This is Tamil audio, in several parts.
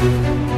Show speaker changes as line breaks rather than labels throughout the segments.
Thank you.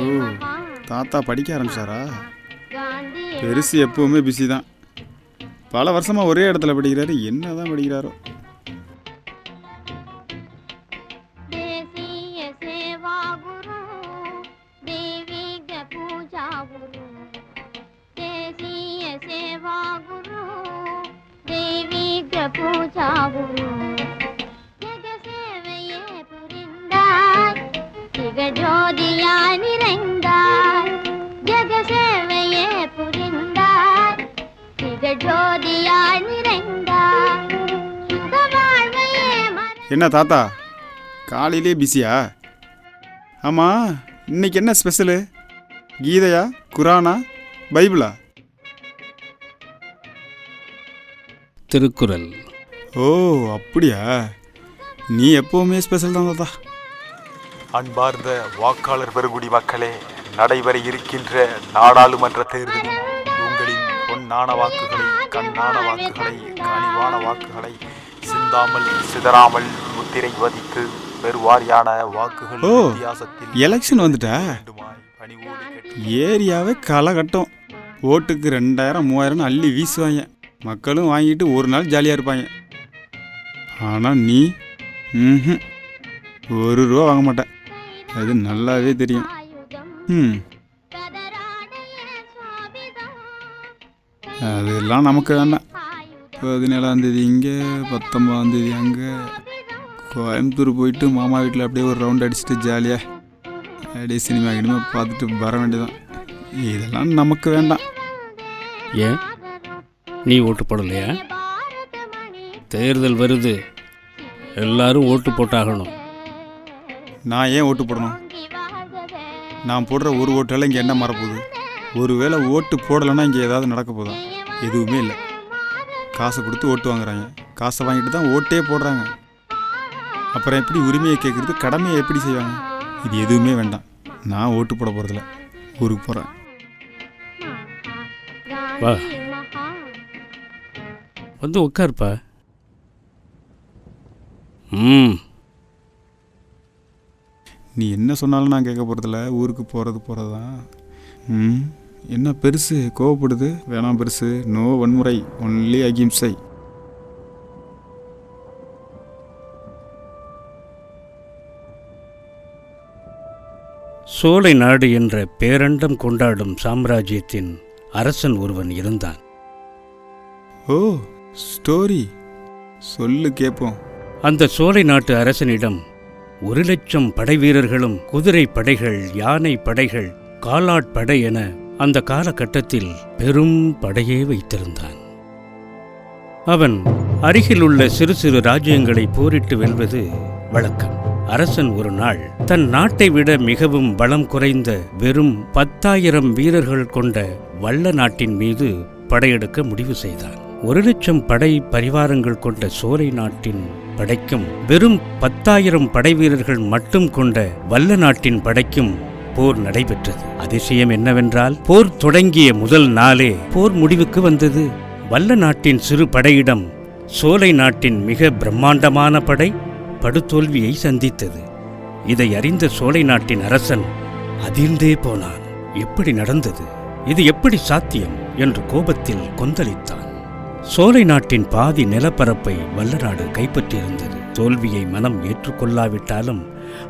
ஓ தாத்தா படிக்க ஆரம்பிச்சாரா? பெருசு எப்பவுமே பிஸி தான். பல வருஷமாக ஒரே இடத்துல படிக்கிறாரு என்ன தான் படிக்கிறாரோ
தேசிய சேவா குரு தெய்வீக பூஜா குரு. சிகஜோதியாய் நிறைந்தாய் ஜெக சேவையே சுக வாழ்வையே மறை
என்ன தாத்தா காலையிலே பிஸியா? ஆமாம் இன்னைக்கு என்ன ஸ்பெஷலு? கீதையா குரானா பைபிளா?
திருக்குறள்.
ஓ அப்படியா? நீ எப்பவுமே ஸ்பெஷல் தான் தாத்தா.
அன்பார்ந்த வாக்காளர் பெருங்குடி மக்களே நடைபெற இருக்கின்ற நாடாளுமன்ற தேர்தலில் உங்களின் பொன்னான வாக்குகளை கண்ணான வாக்குகளை கனிவான வாக்குகளை சிந்தாமல் சிதறாமல் முத்திரை வதித்து பெருவாரியான வாக்குகள் வித்தியாசத்தில்
எலெக்ஷன் வந்துட்டா? ஏரியாவே களகட்டம் ஓட்டுக்கு ரெண்டாயிரம் மூவாயிரம்னு அள்ளி வீசுவாங்க. மக்களும் வாங்கிட்டு ஒரு நாள் ஜாலியாக இருப்பாங்க. ஆனால் நீ ம்ஹும், ஒரு ரூபா வாங்க மாட்டேன் அது நல்லாவே தெரியும். ம். அதெல்லாம் நமக்கு வேண்டாம்.
ஆயுதம்
பதினேழாம் தேதி இங்கே பத்தொன்பதாம் தேதி அங்கே. கோயம்புத்தூர் போயிட்டு மாமா வீட்டில் அப்படியே ஒரு ரவுண்ட் அடிச்சுட்டு ஜாலியாக அப்படியே சினிமா கினிமா பார்த்துட்டு வர வேண்டியதான் இதெல்லாம் நமக்கு வேண்டாம்.
ஏன்? நீ ஓட்டு போடலையா? தேர்தல் வருது. எல்லாரும் ஓட்டு போட்டாகணும்.
நான் ஏன் ஓட்டு போடணும்? நான் போடுற ஒரு ஓட்டால் இங்கே என்ன மறப்போகுது? ஒருவேளை ஓட்டு போடலைன்னா இங்கே ஏதாவது நடக்க போதா? எதுவுமே இல்லை. காசை கொடுத்து ஓட்டு வாங்குறாங்க. காசை வாங்கிட்டு தான் ஓட்டே போடுறாங்க. அப்புறம் எப்படி உரிமையை கேட்குறது கடமையை எப்படி செய்வாங்க? இது எதுவுமே வேண்டாம். நான் ஓட்டு போட போகிறதில்ல ஊருக்கு போகிறேன்
வா. வந்து உட்காருப்பா. ம்.
நீ என்ன சொன்னாலும் நான் கேட்க போகிறதில்ல ஊருக்கு போகிறது போகிறது தான் ம். என்ன பெருசு? கோவப்படுது? வேணாம் பெருசு. நோ வன்முறை. ஒன்லி அகிம்சை
சோலை நாடு என்ற பேரண்டம் கொண்டாடும் சாம்ராஜ்யத்தின் அரசன் ஒருவன் இருந்தான்.
ஓ ஸ்டோரி சொல்லு கேட்போம்
அந்த சோலை நாட்டு அரசனிடம் ஒரு லட்சம் படை வீரர்களும் குதிரை படைகள் யானை படைகள் காலாட்படை என அந்த காலகட்டத்தில் பெரும் படையே வைத்திருந்தான். அவன் அருகிலுள்ள சிறு சிறு ராஜ்யங்களை போரிட்டு வெல்வது வழக்கம். அரசன் ஒரு நாள் தன் நாட்டை விட மிகவும் பலம் குறைந்த வெறும் பத்தாயிரம் வீரர்கள் கொண்ட வல்ல நாட்டின் மீது படையெடுக்க முடிவு செய்தான். ஒரு லட்சம் படை பரிவாரங்கள் கொண்ட சோலை நாட்டின் படைக்கும் வெறும் பத்தாயிரம் படை வீரர்கள் மட்டும் கொண்ட வல்ல நாட்டின் படைக்கும் போர் நடைபெற்றது. அதிசயம் என்னவென்றால் போர் தொடங்கிய முதல் நாளே போர் முடிவுக்கு வந்தது. வல்ல நாட்டின் சிறு படையிடம் சோலை நாட்டின் மிக பிரம்மாண்டமான படை படுதோல்வியை சந்தித்தது. இதை அறிந்த சோலை நாட்டின் அரசன் அதிர்ந்தே போனான். எப்படி நடந்தது? இது எப்படி சாத்தியம்? என்று கோபத்தில் கொந்தளித்தான். சோலை நாட்டின் பாதி நிலப்பரப்பை வல்லநாடு கைப்பற்றியிருந்தது. தோல்வியை மனம் ஏற்றுக்கொள்ளாவிட்டாலும்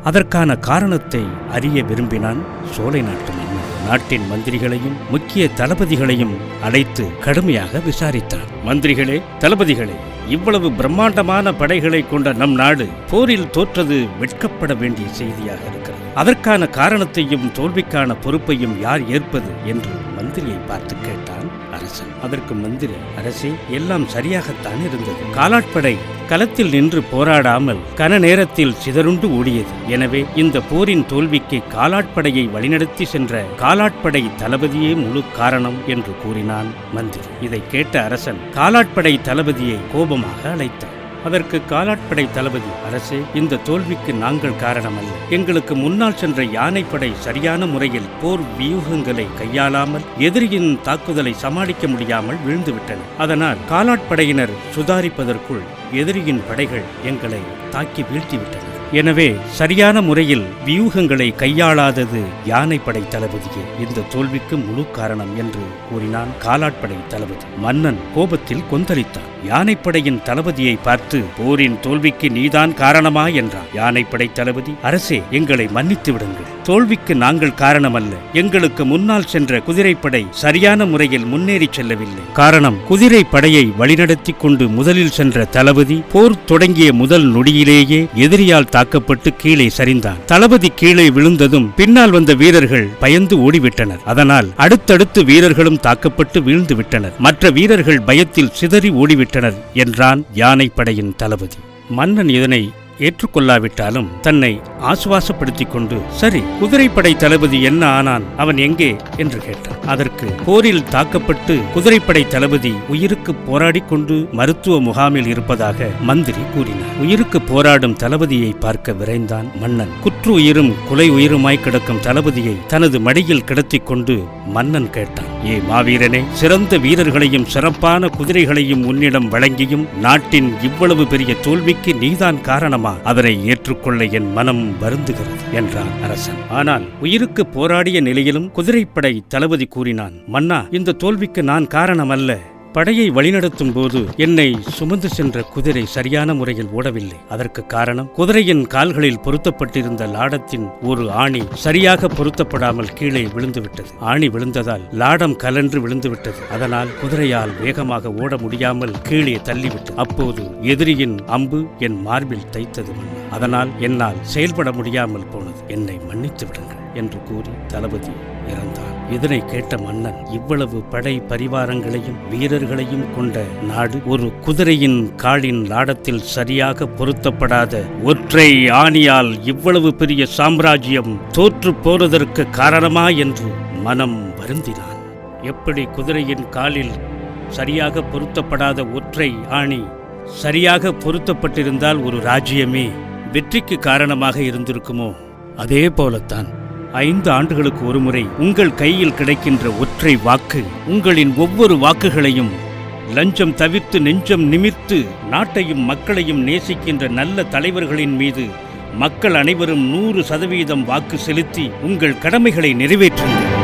அதற்கான காரணத்தை அறிய விரும்பினான் சோலை நாட்டு மன்னன் நாட்டின் மந்திரிகளையும் முக்கிய தளபதிகளையும் அழைத்து கடுமையாக விசாரித்தான். மந்திரிகளே தளபதிகளே இவ்வளவு பிரம்மாண்டமான படைகளை கொண்ட நம் நாடு போரில் தோற்றது வெட்கப்பட வேண்டிய செய்தியாக இருக்கிறது. அதற்கான காரணத்தையும் தோல்விக்கான பொறுப்பையும் யார் ஏற்பது என்று மந்திரியை பார்த்து கேட்டான் அரசன். அதற்கு மந்திரி அரசே எல்லாம் சரியாகத்தான் இருந்தது. காலாட்படை களத்தில் நின்று போராடாமல் கன நேரத்தில் சிதறுண்டு ஓடியது. எனவே இந்த போரின் தோல்விக்கு காலாட்படையை வழிநடத்தி சென்ற காலாட்படை தளபதியே முழு காரணம் என்று கூறினான் மந்திரி. இதை கேட்ட அரசன் காலாட்படை தளபதியை கோபமாக அழைத்தான். அதற்கு காலாட்படை தளபதி அரசே இந்த தோல்விக்கு நாங்கள் காரணமல்ல. எங்களுக்கு முன்னால் சென்ற யானைப்படை சரியான முறையில் போர் வியூகங்களை கையாளாமல் எதிரியின் தாக்குதலை சமாளிக்க முடியாமல் வீழ்ந்துவிட்டன. அதனால் காலாட்படையினர் சுதாரிப்பதற்குள் எதிரியின் படைகள் எங்களை தாக்கி வீழ்த்திவிட்டன. எனவே சரியான முறையில் வியூகங்களை கையாளாதது யானைப்படை தளபதியே இந்த தோல்விக்கு முழு காரணம் என்று கூறினான் காலாட்படை தளபதி. மன்னன் கோபத்தில் கொந்தளித்தான். யானைப்படையின் தளபதியை பார்த்து போரின் தோல்விக்கு நீதான் காரணமா? என்றான். யானைப்படை தளபதி அரசே எங்களை மன்னித்து விடுங்கள். தோல்விக்கு நாங்கள் காரணமல்ல. எங்களுக்கு முன்னால் சென்ற குதிரைப்படை சரியான முறையில் முன்னேறி செல்லவில்லை. காரணம் குதிரை படையை வழிநடத்தி கொண்டு முதலில் சென்ற தளபதி போர் தொடங்கிய முதல் நொடியிலேயே எதிரியால் தாக்கப்பட்டு கீழே சரிந்தான். தளபதி கீழே விழுந்ததும் பின்னால் வந்த வீரர்கள் பயந்து ஓடிவிட்டனர். அதனால் அடுத்தடுத்து வீரர்களும் தாக்கப்பட்டு வீழ்ந்து விட்டனர் மற்ற வீரர்கள் பயத்தில் சிதறி ஓடிவிட்டனர் என்றான் யானைப்படையின் தளபதி. மன்னன் இதனை ஏற்றுக்கொள்ளாவிட்டாலும் தன்னை ஆசுவாசப்படுத்திக் கொண்டு சரி குதிரைப்படை தளபதி என்ன ஆனான்? அவன் எங்கே? என்று கேட்டான். அதற்கு போரில் தாக்கப்பட்டு குதிரைப்படை தளபதி உயிருக்கு போராடிக் கொண்டு மருத்துவ முகாமில் இருப்பதாக மந்திரி கூறினார். உயிருக்கு போராடும் தளபதியை பார்க்க விரைந்தான் மன்னன். குற்று உயிரும் குலை உயிருமாய் கிடக்கும் தளபதியை தனது மடியில் கிடத்திக் கொண்டு மன்னன் கேட்டான். ஏ மாவீரனே சிறந்த வீரர்களையும் சிறப்பான குதிரைகளையும் உன்னிடம் வழங்கியும் நாட்டின் இவ்வளவு பெரிய தோல்விக்கு நீதான் காரணமா? அவரை ஏற்றுக்கொள்ள என் மனம் வருந்துகிறது என்றான் அரசன். ஆனால் உயிருக்கு போராடிய நிலையிலும் குதிரைப்படை தளபதி கூறினான் மன்னா இந்த தோல்விக்கு நான் காரணமல்ல. படையை வழிநடத்தும் போது என்னை சுமந்து சென்ற குதிரை சரியான முறையில் ஓடவில்லை. அதற்கு காரணம் குதிரையின் கால்களில் பொருத்தப்பட்டிருந்த லாடத்தின் ஒரு ஆணி சரியாக பொருத்தப்படாமல் கீழே விழுந்துவிட்டது. ஆணி விழுந்ததால் லாடம் கலன்று விழுந்துவிட்டது. அதனால் குதிரையால் வேகமாக ஓட முடியாமல் கீழே தள்ளிவிட்டது அப்போது எதிரியின் அம்பு என் மார்பில் தைத்தது அதனால் என்னால் செயல்பட முடியாமல் போனது. என்னை மன்னித்து விடுங்கள் என்று கூறி தளபதி இறந்தார். இதனை கேட்ட மன்னன் இவ்வளவு படை பரிவாரங்களையும் வீரர்களையும் கொண்ட நாடு ஒரு குதிரையின் காலின் லாடத்தில் சரியாக பொருத்தப்படாத ஒற்றை ஆணியால் இவ்வளவு பெரிய சாம்ராஜ்யம் தோற்று போறதற்கு காரணமா என்று மனம் வருந்தினான். எப்படி குதிரையின் காலில் சரியாக பொருத்தப்படாத ஒற்றை ஆணி சரியாக பொருத்தப்பட்டிருந்தால் ஒரு ராஜ்யமே வெற்றிக்கு காரணமாக இருந்திருக்குமோ? அதே போலத்தான் ஐந்து ஆண்டுகளுக்கு ஒருமுறை உங்கள் கையில் கிடைக்கின்ற ஒற்றை வாக்கு. உங்களின் ஒவ்வொரு வாக்குகளையும் லஞ்சம் தவிர்த்து நெஞ்சம் நிமித்து நாட்டையும் மக்களையும் நேசிக்கின்ற நல்ல தலைவர்களின் மீது மக்கள் அனைவரும் நூறு சதவீதம் வாக்கு செலுத்தி உங்கள் கடமைகளை நிறைவேற்றுங்கள்.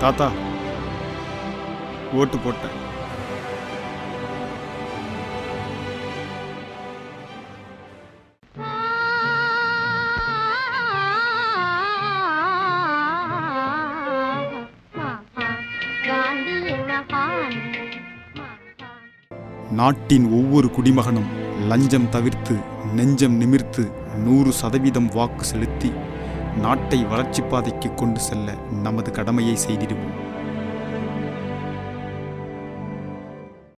தாத்தா ஓட்டு போட்டேன். நாட்டின் ஒவ்வொரு குடிமகனும் லஞ்சம் தவிர்த்து நெஞ்சம் நிமிர்த்து நூறு சதவீதம் வாக்கு செலுத்தி நாட்டை வளர்ச்சிப் பாதைக்கு கொண்டு செல்ல நமது கடமையை செய்திடுவோம்.